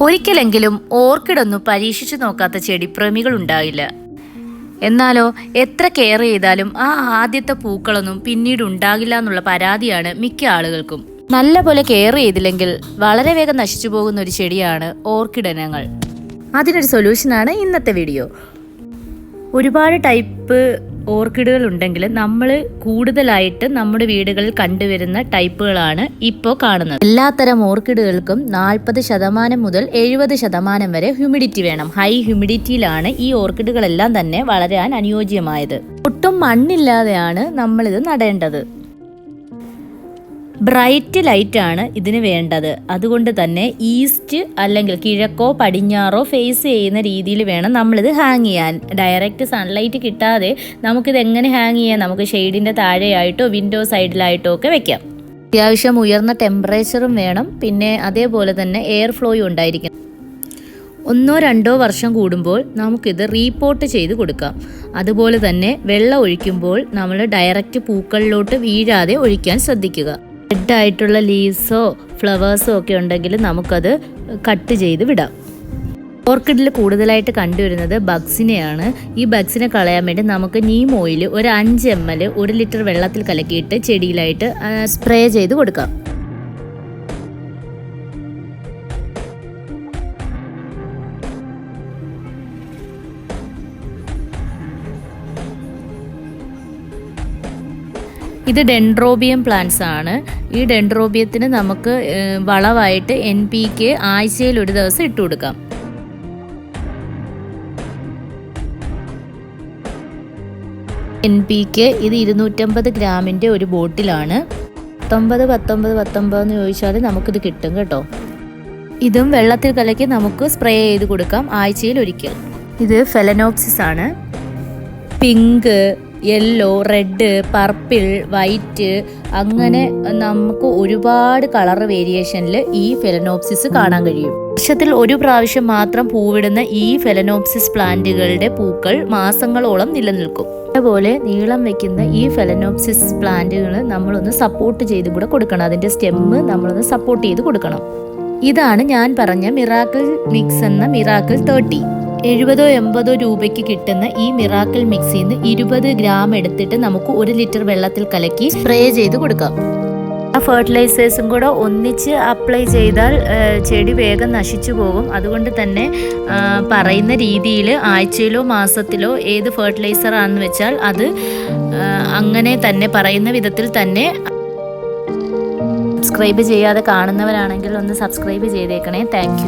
ഒരിക്കലെങ്കിലും ഓർക്കിഡൊന്നും പരീക്ഷിച്ചു നോക്കാത്ത ചെടിപ്രേമികൾ ഉണ്ടാവില്ല എന്നാലോ എത്ര കെയർ ചെയ്താലും ആ ആദ്യത്തെ പൂക്കളൊന്നും പിന്നീട് ഉണ്ടാകില്ല എന്നുള്ള പരാതിയാണ് മിക്ക ആളുകൾക്കും. നല്ല പോലെ കെയർ ചെയ്തില്ലെങ്കിൽ വളരെ വേഗം നശിച്ചു പോകുന്ന ഒരു ചെടിയാണ് ഓർക്കിഡ് ഇനങ്ങൾ അതിനൊരു സൊല്യൂഷനാണ് ഇന്നത്തെ വീഡിയോ. ഒരുപാട് ടൈപ്പ് ഓർക്കിഡുകൾ ഉണ്ടെങ്കിൽ നമ്മൾ കൂടുതലായിട്ട് നമ്മുടെ വീടുകളിൽ കണ്ടുവരുന്ന ടൈപ്പുകളാണ് ഇപ്പോൾ കാണുന്നത്. എല്ലാത്തരം ഓർക്കിഡുകൾക്കും നാൽപ്പത് ശതമാനം മുതൽ എഴുപത് ശതമാനം വരെ ഹ്യൂമിഡിറ്റി വേണം. ഹൈ ഹ്യൂമിഡിറ്റിയിലാണ് ഈ ഓർക്കിഡുകളെല്ലാം തന്നെ വളരാൻ അനുയോജ്യമായത്. ഒട്ടും മണ്ണില്ലാതെയാണ് നമ്മളിത് നടേണ്ടത്. ബ്രൈറ്റ് ലൈറ്റാണ് ഇതിന് വേണ്ടത്. അതുകൊണ്ട് തന്നെ ഈസ്റ്റ് അല്ലെങ്കിൽ കിഴക്കോ പടിഞ്ഞാറോ ഫേസ് ചെയ്യുന്ന രീതിയിൽ വേണം നമ്മളിത് ഹാങ് ചെയ്യാൻ. ഡയറക്റ്റ് സൺലൈറ്റ് കിട്ടാതെ നമുക്കിത് എങ്ങനെ ഹാങ് ചെയ്യാം? നമുക്ക് ഷെയ്ഡിന്റെ താഴെയായിട്ടോ വിൻഡോ സൈഡിലായിട്ടോ ഒക്കെ വെക്കാം. അത്യാവശ്യം ഉയർന്ന ടെമ്പറേച്ചറും വേണം. പിന്നെ അതേപോലെ തന്നെ എയർ ഫ്ലോയും ഉണ്ടായിരിക്കണം. ഒന്നോ രണ്ടോ വർഷം കൂടുമ്പോൾ നമുക്കിത് റീപോർട്ട് ചെയ്ത് കൊടുക്കാം. അതുപോലെ തന്നെ വെള്ളം ഒഴിക്കുമ്പോൾ നമ്മൾ ഡയറക്റ്റ് പൂക്കളിലോട്ട് വീഴാതെ ഒഴിക്കാൻ ശ്രദ്ധിക്കുക. റെഡ് ആയിട്ടുള്ള ലീവ്സോ ഫ്ലവേഴ്സോ ഒക്കെ ഉണ്ടെങ്കിൽ നമുക്കത് കട്ട് ചെയ്ത് വിടാം. ഓർക്കിഡിൽ കൂടുതലായിട്ട് കണ്ടുവരുന്നത് ബഗ്സിനെയാണ് ഈ ബഗ്സിനെ കളയാൻ വേണ്ടി നമുക്ക് നീം ഓയിൽ ഒരു അഞ്ച് എം എൽ ഒരു ലിറ്റർ വെള്ളത്തിൽ കലക്കിയിട്ട് ചെടിയിലായിട്ട് സ്പ്രേ ചെയ്ത് കൊടുക്കാം. ഇത് ഡെൻഡ്രോബിയം പ്ലാന്റ്സ് ആണ്. ഈ ഡെൻഡ്രോബിയത്തിന് നമുക്ക് വളമായിട്ട് എൻ പി കെ ആഴ്ചയിൽ ഒരു ദിവസം ഇട്ടു കൊടുക്കാം. എൻ പി കെ ഇത് ഇരുന്നൂറ്റമ്പത് ഗ്രാമിന്റെ ഒരു ബോട്ടിലാണ്. പത്തൊമ്പത് പത്തൊമ്പത് പത്തൊമ്പത് എന്ന് ചോദിച്ചാൽ നമുക്കിത് കിട്ടും കേട്ടോ. ഇതും വെള്ളത്തിൽ കലക്കി നമുക്ക് സ്പ്രേ ചെയ്ത് കൊടുക്കാം ആഴ്ചയിൽ ഒരിക്കൽ. ഇത് ഫെലനോക്സിസ് ആണ് pink yellow red purple white അങ്ങനെ നമുക്ക് ഒരുപാട് കളർ വേരിയേഷനിൽ ഈ ഫെലനോപ്സിസ് കാണാൻ കഴിയും. വർഷത്തിൽ ഒരു പ്രാവശ്യം മാത്രം പൂവിടുന്ന ഈ ഫെലനോപ്സിസ് പ്ലാന്റുകളുടെ പൂക്കൾ മാസങ്ങളോളം നിലനിൽക്കും. അതുപോലെ നീളം വെക്കുന്ന ഈ ഫെലനോപ്സിസ് പ്ലാന്റുകൾ നമ്മളൊന്ന് സപ്പോർട്ട് ചെയ്ത് കൂടെ കൊടുക്കണം. അതിന്റെ സ്റ്റെമ്മ് നമ്മളൊന്ന് സപ്പോർട്ട് ചെയ്ത് കൊടുക്കണം. ഇതാണ് ഞാൻ പറഞ്ഞ മിറാക്കിൾ മിക്സ് എന്ന മിറാക്കിൾ തേർട്ടി എഴുപതോ എൺപതോ രൂപയ്ക്ക് കിട്ടുന്ന ഈ മിറാക്കിൾ മിക്സിയിൽ നിന്ന് ഇരുപത് ഗ്രാം എടുത്തിട്ട് നമുക്ക് ഒരു ലിറ്റർ വെള്ളത്തിൽ കലക്കി സ്പ്രേ ചെയ്ത് കൊടുക്കാം. ആ ഫെർട്ടിലൈസേഴ്സും കൂടെ ഒന്നിച്ച് അപ്ലൈ ചെയ്താൽ ചെടി വേഗം നശിച്ചു പോകും. അതുകൊണ്ട് തന്നെ പറയുന്ന രീതിയിൽ ആഴ്ചയിലോ മാസത്തിലോ ഏത് ഫെർട്ടിലൈസർ ആണെന്ന് വെച്ചാൽ അത് അങ്ങനെ തന്നെ പറയുന്ന വിധത്തിൽ തന്നെ സബ്സ്ക്രൈബ് ചെയ്യാതെ കാണുന്നവരാണെങ്കിൽ ഒന്ന് സബ്സ്ക്രൈബ് ചെയ്തേക്കണേ. താങ്ക്